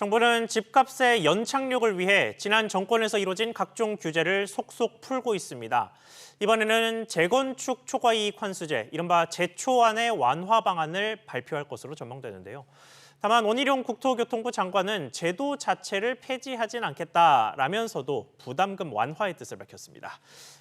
정부는 집값의 연착륙을 위해 지난 정권에서 이뤄진 각종 규제를 속속 풀고 있습니다. 이번에는 재건축 초과이익 환수제, 이른바 재초안의 완화 방안을 발표할 것으로 전망되는데요. 다만 원희룡 국토교통부 장관은 제도 자체를 폐지하진 않겠다라면서도 부담금 완화의 뜻을 밝혔습니다.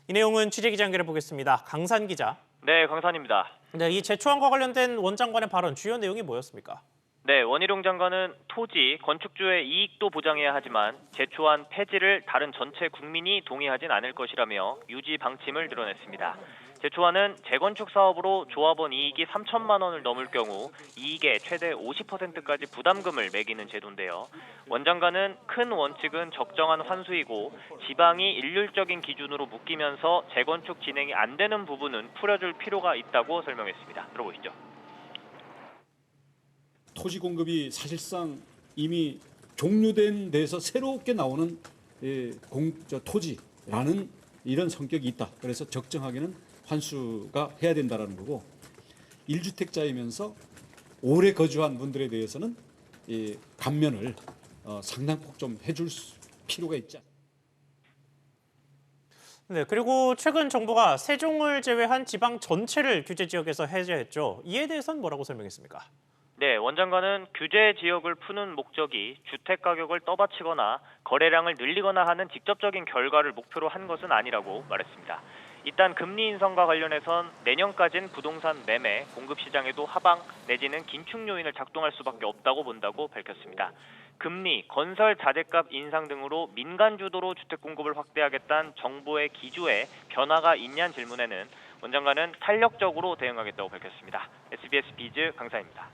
이 내용은 취재기자 연결해 보겠습니다. 강산 기자. 네, 강산입니다. 네, 이 재초안과 관련된 원 장관의 발언 주요 내용이 뭐였습니까? 네, 원희룡 장관은 토지, 건축주의 이익도 보장해야 하지만 제초안 폐지를 다른 전체 국민이 동의하진 않을 것이라며 유지 방침을 드러냈습니다. 제초안은 재건축 사업으로 조합원 이익이 3천만 원을 넘을 경우 이익의 최대 50%까지 부담금을 매기는 제도인데요. 원 장관은 큰 원칙은 적정한 환수이고 지방이 일률적인 기준으로 묶이면서 재건축 진행이 안 되는 부분은 풀어줄 필요가 있다고 설명했습니다. 들어보시죠. 토지 공급이 사실상 이미 종료된 데서 새롭게 나오는 예, 공, 저, 토지라는 이런 성격이 있다. 그래서 적정하게는 환수가 해야 된다라는 거고 일주택자이면서 오래 거주한 분들에 대해서는 이 감면을 어, 상당폭 좀 해줄 수- 필요가 않 네, 그리고 최근 정부가 세종을 제외한 지방 전체를 규제 지역에서 해제했죠. 이에 대해서는 뭐라고 설명했습니까? 네, 원장관은 규제 지역을 푸는 목적이 주택 가격을 떠받치거나 거래량을 늘리거나 하는 직접적인 결과를 목표로 한 것은 아니라고 말했습니다. 일단 금리 인상과 관련해선 내년까지는 부동산 매매, 공급 시장에도 하방 내지는 긴축 요인을 작동할 수밖에 없다고 본다고 밝혔습니다. 금리, 건설 자재값 인상 등으로 민간 주도로 주택 공급을 확대하겠다는 정부의 기조에 변화가 있냐는 질문에는 원장관은 탄력적으로 대응하겠다고 밝혔습니다. SBS 비즈 강사입니다.